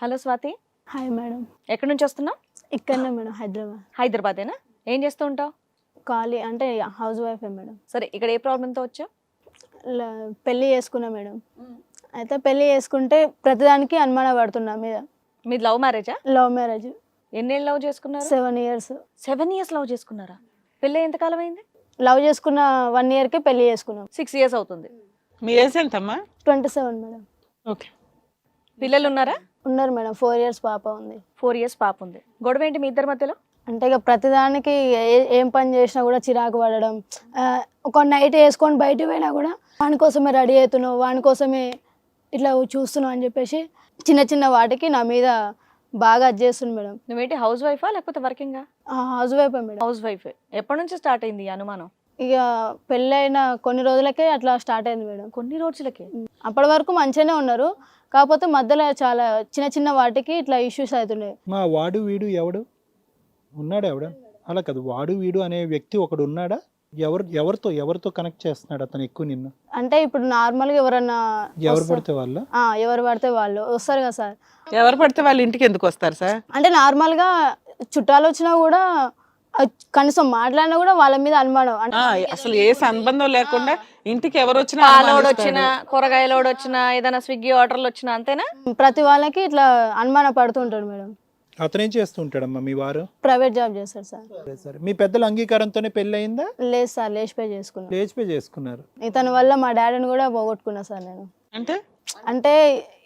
Hello Swathi. Hi madam. ఎక్కడి నుంచి వస్తున్నావు? ఇక్కడనే మేడం హైదరాబాద్. హైదరాబాదేనా? ఏం చేస్తూ ఉంటావు? ఖాళీ అంటే హౌస్ వైఫే మేడం. సరే ఇక్కడ ఏ ప్రాబ్లంతో వచ్చావు? పెళ్ళి చేసుకున్నా మేడం. అయితే పెళ్ళి చేసుకుంటే ప్రతిదానికి అనుమాన పడుతున్నా మీద. మీది లవ్ మ్యారేజా? Love marriage. ఎన్నేళ్ళు లవ్ చేసుకున్నారు? Seven years. Seven years love చేసుకున్నారా? పెళ్ళి ఎంతకాలం అయింది? లవ్ చేసుకున్న వన్ ఇయర్కి పెళ్ళి చేసుకున్నాం. సిక్స్ ఇయర్స్ అవుతుంది. మీ ఏజ్ ఎంతమ్మా? Twenty seven madam. ఓకే. పిల్లలు ఉన్నారా? ఉన్నారు మేడం. ఫోర్ ఇయర్స్ పాప ఉంది. ఫోర్ ఇయర్స్ పాప ఉంది. గొడవ ఏంటి మీ ఇద్దరి మధ్యలో? అంటే ఇక ప్రతిదానికి ఏ- ఏం పని చేసినా కూడా చిరాకు పడడం. ఆ, ఒక నైట్ వేసుకొని బయట పోయినా కూడా వాని కోసమే రెడీ అవుతున్నావు వాని కోసమే ఇట్లా చూస్తున్నావు అని చెప్పేసి చిన్న చిన్న వాటికి నా మీద బాగా అది చేస్తుంది మేడం. నువ్వేంటి హౌస్ వైఫా లేకపోతే వర్కింగా హౌస్ వైఫే మేడం. హౌస్ వైఫ్ ఎప్పటి నుంచి స్టార్ట్ అయింది ఈ అనుమానం? ఇక పెళ్ళైన కొన్ని రోజులకే అట్లా స్టార్ట్ అయింది మేడం. కొన్ని రోజులకి? అప్పటి వరకు మంచిగానే ఉన్నారు. కాకపోతే మధ్యలో చాలా చిన్న చిన్న వాటికి ఇట్లా ఇష్యూస్ అవుతున్నాయి. మా వాడు వీడు ఎవడు? ఉన్నాడా ఎవడ? అలా కాదు. వాడు వీడు అనే వ్యక్తి ఒకడు ఉన్నాడా? ఎవరు ఎవరితో ఎవరితో కనెక్ట్ చేస్తున్నాడు అతను ఎక్కువ నిన్ను? అంటే ఇప్పుడు నార్మల్గా ఎవరన్నా ఎవరు పడితే వాళ్ళ? ఆ, ఎవరు పడితే వాళ్ళు. వస్తారు కదా సార్. ఎవరు పడితే వాళ్ళ ఇంటికి ఎందుకు వస్తారు సార్? అంటే నార్మల్గా చుట్టాలు వచ్చినా కూడా కనీసం మాట్లాడినా కూడా వాళ్ళ మీద అనుమానం. అసలు ఏ సంబంధం లేకుండా ఇంటికి ఎవరు వచ్చినా పాలోడు. వచ్చినా కూరగాయలోడు వచ్చినా ఏదైనా స్విగ్గీ ఆర్డర్లు వచ్చినా అంతేనా? ప్రతి వాళ్ళకి ఇట్లా అనుమాన పడుతుంటాడు మేడం. అతనేం చేస్తూ ఉంటాడమ్మా మీ వారు? ప్రైవేట్ జాబ్ చేస్తాడు సార్. సరే మీ పెద్దల అంగీకారంతోనే పెళ్ళి అయిందా లేదు సార్ లేచిపోయి చేసుకున్నాను లేచిపోయి చేసుకున్నారు. ఇతని వల్ల మా డాడీని కూడా పోగొట్టుకున్నా సార్ నేను. అంటే? అంటే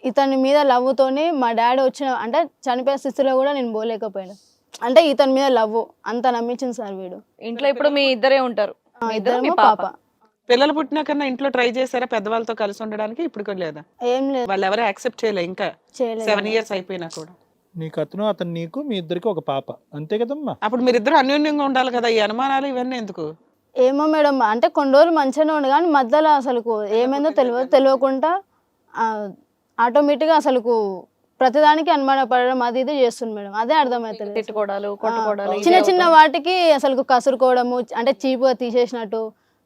ఇతని మీద లవ్వుతోని మా డాడీ వచ్చిన అంటే చనిపోయే స్థితిలో కూడా నేను పోలేకపోయాను. అంటే ఇతని మీద లవ్ అంత నమ్మించింది సార్ వీడు. ఇంట్లో ఇప్పుడు మీ ఇద్దరే ఉంటారు. ఆ, మీ ఇద్దరు మీ ఇద్దరేమో పాప. పాప. పిల్లలు పుట్టినా కన్నా ఇంట్లో ట్రై చేశారా పెద్దవాళ్ళతో కలిసి ఉండడానికి? ఇప్పుడు కూడా లేదా? ఏం లేదు. వాళ్ళు ఎవరు యాక్సెప్ట్ చేయలే ఇంకా. చేయలేదు. సెవెన్ ఇయర్స్ అయిపోయినా కూడా. నీకు అతను అతను నీకు మీ ఇద్దరికి ఒక పాప. అంతే కదమ్మా? అప్పుడు మీరిద్దరు అన్యోన్యంగా ఉండాలి కదా ఈ అనుమానాలు ఇవన్నీ ఎందుకు? ఏమో మేడం అంటే కొన్ని రోజులు మంచిగానే ఉండు కానీ మధ్యలో అసలుకు ఏమైందో తెలియదు తెలియకుండా ఆటోమేటిక్గా అసలుకు ప్రతిదానికి అనుమాన పడడం అది ఇది చేస్తుంది మేడం. అదే అర్థమవుతుంది తిట్టుకోవడాలు కొట్టుకోవడాలు చిన్న చిన్న. వాటికి అసలు కసురుకోవడము అంటే చీపుగా తీసేసినట్టు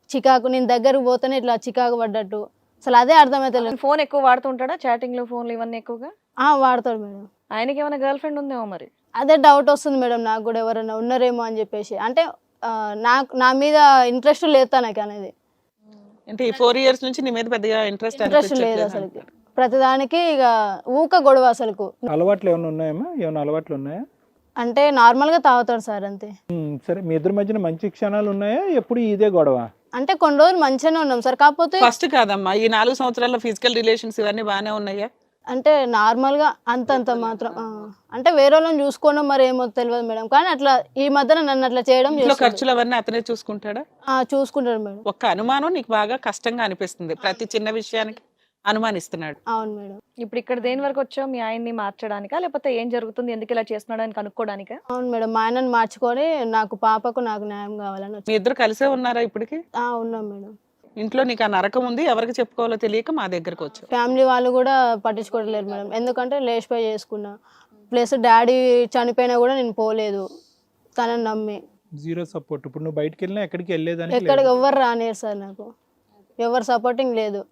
చికాకు నేను దగ్గరకు పోతేనే ఇట్లా చికాకు పడ్డట్టు. అసలు అదే అర్థమవుతలేదు. ఫోన్ ఎక్కువ వాడుతుంటాడా చాటింగ్లు ఫోన్లు ఇవన్నీ ఎక్కువగా? ఆ, వాడతాడు మేడం. ఆయనకి ఏమైనా గర్ల్ ఫ్రెండ్ ఉందేమో మరి? అదే డౌట్ వస్తుంది మేడం నాకు కూడా ఎవరైనా ఉన్నారేమో అని చెప్పేసి. అంటే నాకు నా మీద ఇంట్రెస్ట్ లేదు తనకి అనేది. అంటే ఈ ఫోర్ ఇయర్స్ నుంచి నీ మీద పెద్దగా ఇంట్రెస్ట్ ఇంట్రెస్ట్ లేదు అసలుకి. ప్రతిదానికి ఇక ఊక గొడవ అసలుకు. అలవాట్లు ఏమైనా ఉన్నాయమ్మా? ఏమైనా అలవాట్లు ఉన్నాయా? అంటే నార్మల్గా తాగుతాడు సార్ అంతే. ఉమ్, సరే మీ ఇద్దరి మధ్యన మంచి క్షణాలు ఉన్నాయా? ఎప్పుడు ఇదే గొడవ? అంటే కొన్ని రోజులు మంచిగానే ఉన్నాం సార్ కాకపోతే ఫస్ట్ కాదమ్మా ఈ నాలుగు సంవత్సరాల్లో ఫిజికల్ రిలేషన్స్ ఇవన్నీ బాగానే ఉన్నాయా? అంటే నార్మల్గా అంతంత మాత్రం ఆ, అంటే వేరే వాళ్ళని చూసుకోవడం మరి ఏమో తెలియదు మేడం కానీ అట్లా ఈ మధ్యన నన్ను అట్లా చేయడం ఇంట్లో. ఖర్చులు అవన్నీ అతనే చూసుకుంటాడా? ఆ, చూసుకుంటాడు మేడం. ఒక్క అనుమానం నీకు బాగా కష్టంగా అనిపిస్తుంది ప్రతి చిన్న విషయానికి. అనుమానిస్తున్నాడు. అవును మేడం. ఇప్పుడు ఇక్కడ దేని వరకు వచ్చావు? మీ ఆయన్ని మార్చడానికా? లేకపోతే ఏం జరుగుతుంది? ఎందుకు ఇలా చేస్తున్నాడు అని కనుక్కోడానికా? అవును మేడం మా ఆయనను మార్చుకొని నాకు పాపకు నాకు న్యాయం కావాలని వచ్చి మీ ఇద్దరు కలిసే ఉన్నారా ఇప్పటికి? ఆ, ఉన్నాం మేడం. ఇంట్లో నీకు ఆ నరకం ఉంది ఎవరికి చెప్పుకోవాలో తెలియక మా దగ్గరకు వచ్చావు. ఫ్యామిలీ వాళ్ళు కూడా పట్టించుకోవట్లేరు మేడం. ఎందుకంటే లేచిపోయి చేసుకున్నా. ప్లస్ డాడీ చనిపోయినా కూడా నేను పోలేదు. తనని నమ్మి. Zero support. ఇప్పుడు నువ్వు బయటికి వెళ్ళినా ఎక్కడికి వెళ్ళేదానికి ఎక్కడికి. ఎవ్వరు రానియరు సార్ నాకు. ఎవరు సపోర్టింగ్ లేదు.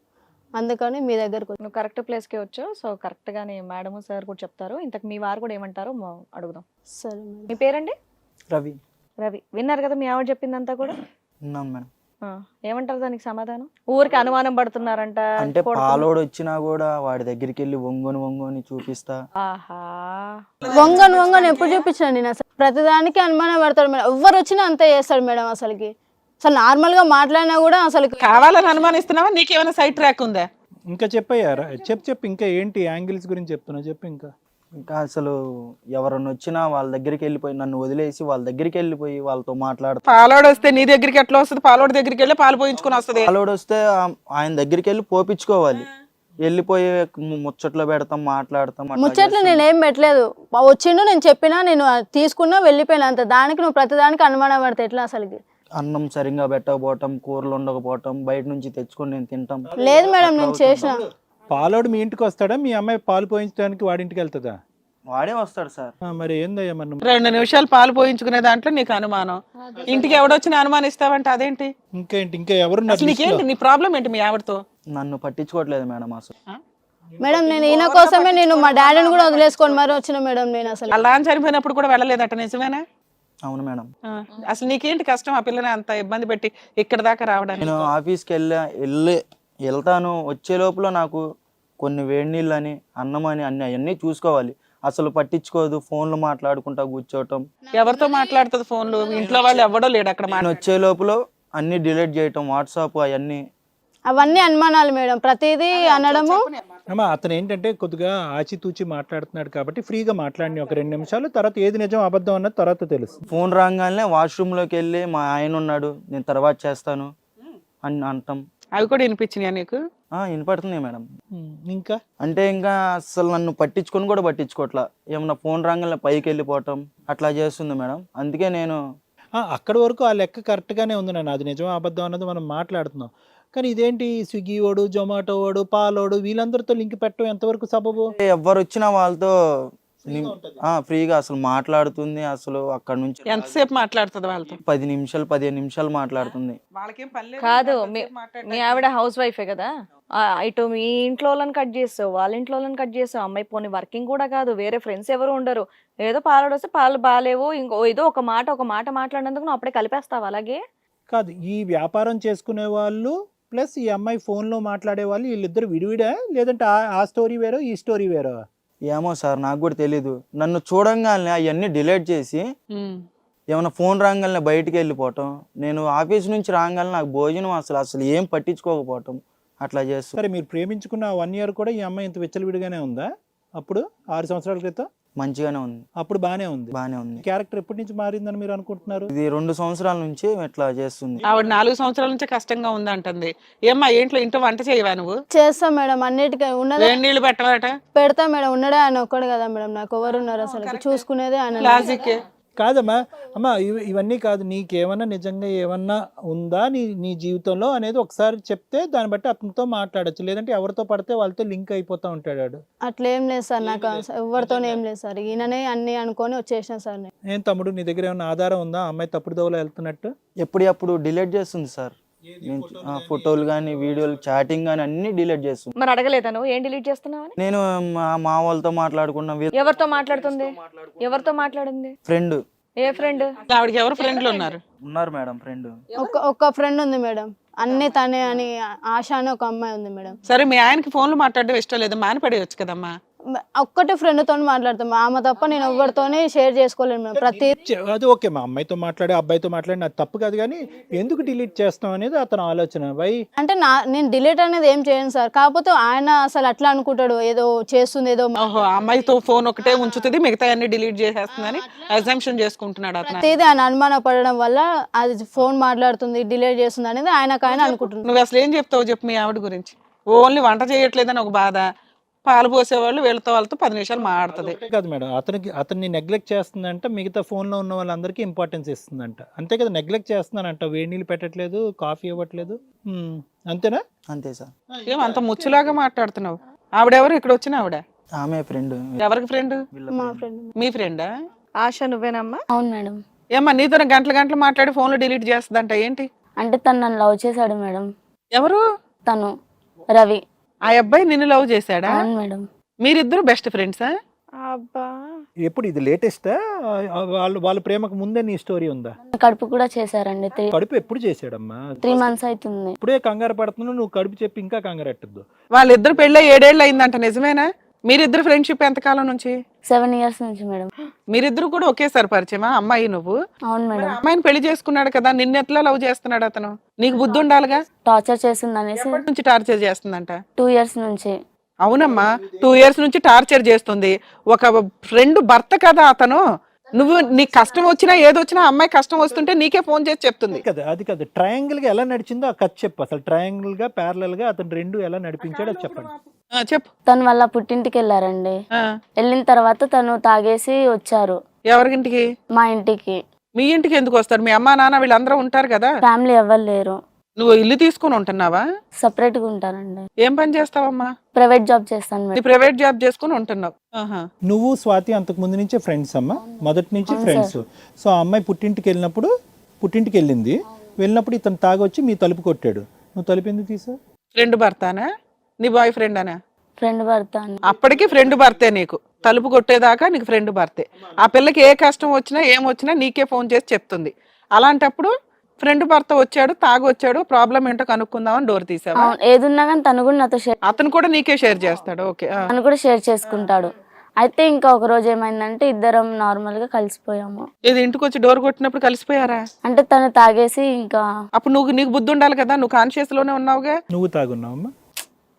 అందుకని మీ దగ్గరకు నువ్వు కరెక్ట్ ప్లేస్కే వచ్చావు. సో కరెక్ట్గానే మేడం సార్ కూడా చెప్తారు. ఇంతకు మీ వారు కూడా ఏమంటారో మా- అడుగుదాం. సరే మేడం. మీ పేరండి? రవి. రవి. విన్నారు కదా మీ ఆవిడ చెప్పిందంతా కూడా? ఉన్నాను మేడం. ఆ, ఏమంటారు దానికి సమాధానం? ఊరికి అనుమానం పడుతున్నారంట అంటే. పాలోడు వచ్చినా కూడా వాడి దగ్గరికి వెళ్ళి వంగుని వంగుని చూపిస్తా. ఆహా. వంగను వంగను ఎప్పుడు చూపించాను నేను అసలు ప్రతిదానికి అనుమానం పడతాడు మేడం. ఎవరు వచ్చినా అంతే చేస్తాడు మేడం అసలుకి. అసలు నార్మల్గా మాట్లాడినా కూడా అసలు కావాలని అనుమానిస్తున్నావా? నీకేమైనా సైడ్ ట్రాక్ ఉందా? ఇంకా చెప్పయ్యా చెప్పు చెప్పు. ఇంకా ఏంటి యాంగిల్స్ గురించి చెప్తున్నా చెప్పు ఇంకా. ఇంకా అసలు ఎవరన్నా వచ్చినా వాళ్ళ దగ్గరికి వెళ్ళిపోయి నన్ను వదిలేసి వాళ్ళ దగ్గరికి వెళ్ళిపోయి వాళ్ళతో మాట్లాడతా పాలోడు వస్తే నీ దగ్గరికి ఎట్లా వస్తుంది? పాలోడు దగ్గరికి వెళ్ళి పాలు పోయించుకుని వస్తుంది. పాలోడు వస్తే ఆ- ఆయన దగ్గరికి వెళ్ళి పోపించుకోవాలి వెళ్ళిపోయి ము- ముచ్చట్లో పెడతాం మాట్లాడతాం అట్లా ముచ్చట్లు చేస్తాం. నేనేం పెట్టలేదు. వచ్చిండు నేను చెప్పినా నేను తీసుకున్నా వెళ్ళిపోయినా అంత. దానికి నువ్వు ప్రతిదానికి అనుమానం పడితే ఎట్లా అసలుకి? అన్నం సరిగ్గా పెట్టకపోవటం కూరలు ఉండకపోవటం బయట నుంచి తెచ్చుకొని నేను తింటాం. లేదు మేడం నేను. చేసిన పాలోడు మీ ఇంటికి వస్తాడా? మీ అమ్మాయి పాలు పోయించడానికి వాడింటికి వెళ్తుందా? వాడే వస్తాడు సార్. మరి ఏందయ్యా మరి నువ్వు? రెండు నిమిషాలు పాలు పోయించుకునే దాంట్లో నీకు అనుమానం. ఇంటికి ఎవడొచ్చినా అనుమానిస్తావంటే అదేంటి? ఇంకేంటి? ఇంకా లిస్టులో? నీకేంటి? నీ ప్రాబ్లం ఏంటి మీ ఆవిడతో? నన్ను పట్టించుకోవట్లేదు మేడం అసలు? మేడం నేను ఈయన కోసమే నేను మా డాడీని కూడా వదిలేసుకొని మరి వచ్చిన మేడం నేను అసలు. అలా అని చనిపోయినప్పుడు కూడా వెళ్ళలేదట నిజమేనా? అవును మేడం. అసలు నీకేంటి కష్టం ఆ పిల్లని అంత ఇబ్బంది పెట్టి ఇక్కడ దాకా రావడానికి? నేను ఆఫీస్కి వెళ్ళా వెళ్ళి వెళ్తాను. వచ్చే లోపల నాకు కొన్ని వేడి నీళ్ళు అని అన్నం అని అన్ని అవన్నీ చూసుకోవాలి. అసలు పట్టించుకోదు. ఫోన్లు మాట్లాడుకుంటా కూర్చోవటం. ఎవరితో మాట్లాడుతుంది ఫోన్లు? ఇంట్లో వాళ్ళు ఎవడో లేడు అక్కడ నేను వచ్చే లోపల అన్ని డిలీట్ చేయటం వాట్సాప్ అవన్నీ అవన్నీ అనుమానాలు మేడం. ప్రతిదీ అనడము అమ్మా. అతను ఏంటంటే కొద్దిగా ఆచితూచి మాట్లాడుతున్నాడు కాబట్టి ఫ్రీగా మాట్లాడిన ఒక రెండు నిమిషాలు. తర్వాత ఏది నిజం అబద్ధం అన్నది తర్వాత తెలుసు ఫోన్ రాగానే వాష్రూమ్లోకి వెళ్ళి మా ఆయన ఉన్నాడు నేను తర్వాత చేస్తాను అని అంటాం. అవి కూడా వినిపించినాయా నీకు? ఆ, వినపడుతుంది మేడం. ఇంకా? అంటే ఇంకా అసలు నన్ను పట్టించుకొని కూడా పట్టించుకోవట్లా ఏమన్నా ఫోన్ రాగానే పైకి వెళ్ళిపోవటం అట్లా చేస్తుంది మేడం. అందుకే నేను ఆ, అక్కడి వరకు ఆ లెక్క కరెక్ట్గానే ఉంది నాన్న. అది నిజం అబద్ధం అన్నది మనం మాట్లాడుతున్నాం. కానీ ఇదేంటి? స్విగ్గీ వాడు జొమాటో వాడు పాలోడు వీళ్ళందరితో లింక్ పెట్టడం ఎంతవరకు సబబు? ఎవరు వచ్చినా వాళ్ళతో ఆ, ఫ్రీగా అసలు మాట్లాడుతుంది అసలు అక్కడ నుంచి ఎంతసేపు మాట్లాడుతుంది వాళ్ళతో? పది నిమిషాలు పదిహేను నిమిషాలు మాట్లాడుతుంది. వాళ్ళకేం పని కాదు మీ మీ ఆవిడ హౌస్ వైఫే కదా? ఆ, ఇటు మీ ఇంట్లో వాళ్ళని కట్ చేస్తావు వాళ్ళ ఇంట్లో వాళ్ళని కట్ చేస్తావు. అమ్మాయి పోనీ వర్కింగ్ కూడా కాదు వేరే ఫ్రెండ్స్ ఎవరు ఉండరు. ఏదో పాలు వస్తే పాలు బాగాలేవు ఇంకో ఏదో ఒక మాట ఒక మాట మాట్లాడినందుకు నువ్వు అప్పుడే కలిపేస్తావు అలాగే? కాదు ఈ వ్యాపారం చేసుకునే వాళ్ళు ప్లస్ ఈ అమ్మాయి ఫోన్లో మాట్లాడే వాళ్ళు వీళ్ళిద్దరు విడివిడా? లేదంటే ఆ- ఆ స్టోరీ వేరో ఈ స్టోరీ వేరో? ఏమో సార్ నాకు కూడా తెలీదు. నన్ను చూడంగానే అవన్నీ డిలీట్ చేసి ఏమైనా ఫోన్ రాగానే బయటికి వెళ్ళిపోవటం నేను ఆఫీస్ నుంచి రాగానే నాకు భోజనం అసలు అసలు ఏం పట్టించుకోకపోవటం అట్లా చేస్తుంది సరే మీరు ప్రేమించుకున్న వన్ ఇయర్ కూడా ఈ అమ్మాయి ఇంత విచ్చలవిడిగానే ఉందా? అప్పుడు ఆరు సంవత్సరాల క్రితం? మంచిగానే ఉంది. అప్పుడు బాగానే ఉంది. బాగానే ఉంది. క్యారెక్టర్ ఎప్పటి నుంచి మారిందని మీరు అనుకుంటున్నారు? ఇది రెండు సంవత్సరాల నుంచి ఇట్లా చేస్తుంది. ఆవిడ నాలుగు సంవత్సరాల నుంచి కష్టంగా ఉంది అంటుంది ఏమ్మా ఏంట్లో ఇంట్లో వంట చేయవా నువ్వు? చేస్తాం మేడం అన్నిటికీ ఉన్నదే. వేడి నీళ్ళు పెట్టవాట పెడతా మేడం ఉన్నడే ఆయన ఒక్కడు కదా మేడం నాకు ఎవరు ఉన్నారు అసలు. చూసుకునేదే ఆయన లాజిక్ కాదమ్మా. అమ్మా ఇవ- ఇవన్నీ కాదు. నీకేమన్నా నిజంగా ఏమన్నా ఉందా నీ నీ జీవితంలో అనేది ఒకసారి చెప్తే దాన్ని బట్టి అతనితో మాట్లాడొచ్చు. లేదంటే ఎవరితో పడితే వాళ్ళతో లింక్ అయిపోతా ఉంటాడు వాడు. అట్లా ఏం లేదు సార్. నాకు ఎవరితో ఏం లేదు సార్. ఈయననే అన్ని అనుకొని వచ్చేసిన సార్ నేను. ఏం తమ్ముడు నీ దగ్గర ఏమన్నా ఆధారం ఉందా? ఆ అమ్మాయి తప్పుడు దోవలో వెళ్తున్నట్టు? ఎప్పుడప్పుడు డిలీట్ చేస్తుంది సార్. ఫోటోలు కానీ వీడియోలు చాటింగ్ కానీ అన్ని డిలీట్ చేస్తుంది మరి అడగలేదా నువ్వు? ఏం డిలీట్ చేస్తున్నావని నేను మా మా వాళ్ళతో మాట్లాడుకున్న ఎవరితో మాట్లాడుతుంది? ఎవరితో మాట్లాడింది? ఫ్రెండ్. ఏ ఫ్రెండ్? ఆవిడకి ఎవరు ఫ్రెండ్లు ఉన్నారు? ఉన్నారు మేడం ఫ్రెండ్. ఒక ఒక ఫ్రెండ్ ఉంది మేడం. అన్ని తనే అని ఆశ అని ఒక అమ్మాయి ఉంది మేడం. సరే మీ ఆయనకి ఫోన్లు మాట్లాడడం ఇష్టం లేదు మానిపడేయచ్చు కదమ్మా. ఒక్కటే ఫ్రెండ్ తోని మాట్లాడతాం. ఆమె తప్ప నేను ఎవరితోనే షేర్ చేసుకోలేను మేడం. ప్రతి అది ఓకే మా అమ్మాయితో మాట్లాడి అబ్బాయితో మాట్లాడి అది తప్పు కాదు కానీ ఎందుకు డిలీట్ చేస్తాం అనేది అతని ఆలోచన. వై అంటే నా నేను డిలీట్ అనేది ఏం చేయను సార్. కాకపోతే ఆయన అసలు అట్లా అనుకుంటాడు. ఏదో చేస్తుంది ఏదో ఓహో ఆ అమ్మాయితో ఫోన్ ఒకటే ఉంచుతుంది మిగతా అన్ని డిలీట్ చేసేస్తుందని అజంప్షన్ చేసుకుంటున్నాడు అతను. ప్రతిదీ ఆయన అనుమాన పడడం వల్ల అది ఫోన్ మాట్లాడుతుంది డిలీట్ చేస్తుంది అనేది ఆయనకు ఆయన అనుకుంటున్నాడు నువ్వు అసలు ఏం చెప్తావు చెప్పు మీ ఆవిడ గురించి. ఓన్లీ వంట చేయట్లేదని ఒక బాధ. పాలు పోసేవాళ్ళు వీళ్ళతో వాళ్ళతో పది నిమిషాలు మాట్లాడుతుంది. కాదు మేడం. అతనికి అతన్ని నెగ్లెక్ట్ చేస్తుందంట మిగతా ఫోన్లో ఉన్న వాళ్ళందరికీ ఇంపార్టెన్స్ ఇస్తుందంట. అంతే కదా నెగ్లెక్ట్ చేస్తున్నానంట వేడి నీళ్ళు పెట్టట్లేదు కాఫీ ఇవ్వట్లేదు. హ్మ్. అంతేనా? అంతే సార్. ఏం అంత ముచ్చులాగా మాట్లాడుతున్నావు? ఆవిడెవరు? ఇక్కడ వచ్చిన ఆవిడ? ఆమె ఫ్రెండ్ ఎవరికి ఫ్రెండ్ మా ఫ్రెండ్ మీ ఫ్రెండా ఆశ నువ్వేనమ్మా? అవును మేడం. ఏమ్మా నీతో గంటలు గంటలు మాట్లాడి ఫోన్లు డిలీట్ చేస్తుందంట ఏంటి? అంటే తను నన్ను లవ్ చేశాడు మేడం. ఎవరు? తను రవి. ఆ అబ్బాయి నిన్ను లవ్ చేశాడా? అవును మేడం. మీరిద్దరు బెస్ట్ ఫ్రెండ్సా అబ్బా. ఎప్పుడు ఇది లేటెస్టా వాళ్ళు వాళ్ళ ప్రేమకు ముందే నీ స్టోరీ ఉందా? కడుపు కూడా చేశారండి. త్రీ కడుపు ఎప్పుడు చేశాడమ్మా? త్రీ మంత్స్ అవుతుంది. ఇప్పుడే కంగారు పడుతున్నావు నువ్వు కడుపు చెప్పి ఇంకా కంగారు పెట్టద్దు వాళ్ళిద్దరు పెళ్ళి ఏడేళ్ళు అయిందంట నిజమేనా? మీరిద్దరు ఫ్రెండ్షిప్ ఎంతకాలం నుంచి? సెవెన్ ఇయర్స్ నుంచి మేడం. మీరిద్దరు కూడా ఒకేసారి పరిచయమా? అమ్మాయి నువ్వు? అవును మేడం. అమ్మాయిని పెళ్ళి చేసుకున్నాడు కదా నిన్ను ఎట్లా లవ్ చేస్తున్నాడు అతను? నీకు బుద్ధి ఉండాలిగా? టార్చర్ చేస్తుంది అనేసి నుంచి టార్చర్ చేస్తుందంట? టూ ఇయర్స్ నుంచి. అవునమ్మా టూ ఇయర్స్ నుంచి టార్చర్ చేస్తుంది. ఒక ఫ్రెండ్ భర్త కదా అతను. నువ్వు నీకు కష్టం వచ్చినా ఏదొచ్చినా అమ్మాయి కష్టం వస్తుంటే నీకే ఫోన్ చేసి చెప్తుంది. కదా అది కదా. ట్రయాంగిల్గా ఎలా నడిచిందో ఆ కథ చెప్పు. అసలు ట్రయాంగిల్గా ప్యారలల్గా అతను రెండు ఎలా నడిపించాడో అది చెప్పండి. ఆ, చెప్పు. తను వాళ్ళ పుట్టింటికి వెళ్ళారండి. ఆ, వెళ్ళిన తర్వాత తను తాగేసి వచ్చారు. ఎవరింటికి మా ఇంటికి. మీ ఇంటికి ఎందుకు వస్తారు? మీ అమ్మా నాన్న వీళ్ళందరూ ఉంటారు కదా? ఫ్యామిలీ ఎవ్వరు లేరు. నువ్వు ఇల్లు తీసుకుని ఉంటున్నావా? సపరేట్గా ఉంటారండి ఏం పని చేస్తావమ్మా? ప్రైవేట్ జాబ్ చేస్తాను నీ మేడం ప్రైవేట్ జాబ్ చేసుకుని ఉంటున్నావు. ఆహా. నువ్వు స్వాతి అంతకు ముందు నుంచే ఫ్రెండ్స్ అమ్మా. మొదటి నుంచి ఫ్రెండ్స్ సో ఆ అమ్మాయి పుట్టింటికి వెళ్ళినప్పుడు పుట్టింటికి వెళ్ళింది. వెళ్ళినప్పుడు ఇతను తాగొచ్చి మీ తలుపు కొట్టాడు. నువ్వు తలుపు ఎందుకు తీసావు? ఫ్రెండ్ భర్తానా? నీ బాయ్ ఫ్రెండ్ అనా? ఫ్రెండ్ భర్త అప్పటికి ఫ్రెండ్ భర్తే నీకు. తలుపు కొట్టేదాకా నీకు ఫ్రెండ్ భర్తే. ఆ పిల్లకి ఏ కష్టం వచ్చినా ఏం వచ్చినా నీకే ఫోన్ చేసి చెప్తుంది. అలాంటప్పుడు ఫ్రెండ్ భర్త వచ్చాడు తాగి వచ్చాడు ప్రాబ్లం ఏంటో కనుక్కుందామని డోర్ తీసావా? అవును ఏదున్నా కానీ తను కూడా నాతో షేర్ అతను కూడా నీకే షేర్ చేస్తాడు ఓకే ఆ. తను కూడా షేర్ చేసుకుంటాడు. అయితే ఇంకా ఒక రోజు ఏమైందంటే ఇద్దరం నార్మల్గా కలిసిపోయాము. ఇది ఇంటికి వచ్చి డోర్ కొట్టినప్పుడు కలిసిపోయారా? అంటే తను తాగేసి ఇంకా అప్పుడు నువ్వు నీకు బుద్ధి ఉండాలి కదా నువ్వు కాన్షియస్లోనే ఉన్నావుగా? నువ్వు తాగున్నావమ్మా?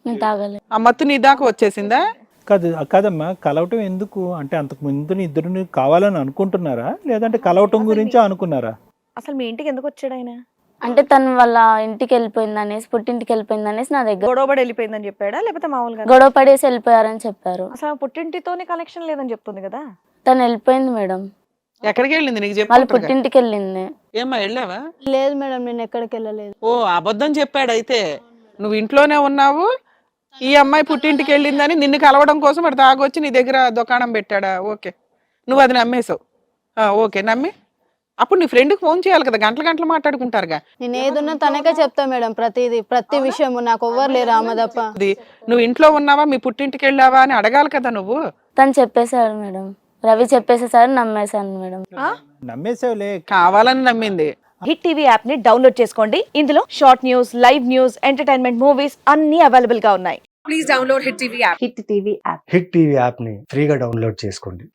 నేను తాగలేదు. ఆ మత్తు నీ దాకా వచ్చేసిందా? కాదు కాదమ్మా కలవటం ఎందుకు? అంటే అంతకు ముందు ఇద్దరు కావాలని అనుకుంటున్నారా? లేదంటే కలవటం గురించి అనుకున్నారా? అసలు మీ ఇంటికి ఎందుకు వచ్చాడు ఆయన? అంటే తను వాళ్ళ ఇంటికి వెళ్ళిపోయింది అనేసి పుట్టింటికి వెళ్ళిపోయింది అనేసి నా దగ్గర గొడవబడి వెళ్ళిపోయిందని చెప్పాడా? లేకపోతే మామూలుగా గొడవ పడేసి వెళ్ళిపోయారని చెప్పారు. అసలు పుట్టింటితోనే కనెక్షన్ లేదని చెప్తుంది కదా? తను వెళ్ళిపోయింది మేడం. ఎక్కడికి వెళ్ళింది నీకు వాళ్ళ చెప్పి పుట్టింటికి వెళ్ళింది. ఏమ్మా వెళ్ళావా? లేదు మేడం నేను ఎక్కడికి వెళ్ళలేదు. ఓ అబద్ధం చెప్పాడు అయితే. నువ్వు ఇంట్లోనే ఉన్నావు. ఈ అమ్మాయి పుట్టింటికి వెళ్ళిందని నిన్ను కలవడం కోసం అటు తాగొచ్చి నీ దగ్గర దుకాణం పెట్టాడా? ఓకే. నువ్వు అది నమ్మేశావు. ఆ, ఓకే. నమ్మి? అప్పుడు నీ ఫ్రెండ్కి ఫోన్ చేయాలి కదా గంటలు గంటలు మాట్లాడుకుంటారుగా. నేను ఏదున్నా తనకే చెప్తా మేడం ప్రతిదీ ప్రతి విషయము నాకు ఎవ్వరు లేరు ఆమె తప్ప అది నువ్వు ఇంట్లో ఉన్నావా మీ పుట్టింటికి వెళ్ళావా అని అడగాలి కదా నువ్వు? తను చెప్పేశాడు మేడం. రవి చెప్పేసేసారు నమ్మేశాను మేడం. నమ్మేసావులే కావాలని నమ్మింది. హిట్ టీవీ యాప్ని డౌన్లోడ్ చేసుకోండి. ఇందులో short news live news entertainment movies అన్ని అవైలబుల్గా ఉన్నాయి. హిట్ టీవీ యాప్ని ఫ్రీగా డౌన్లోడ్ చేసుకోండి.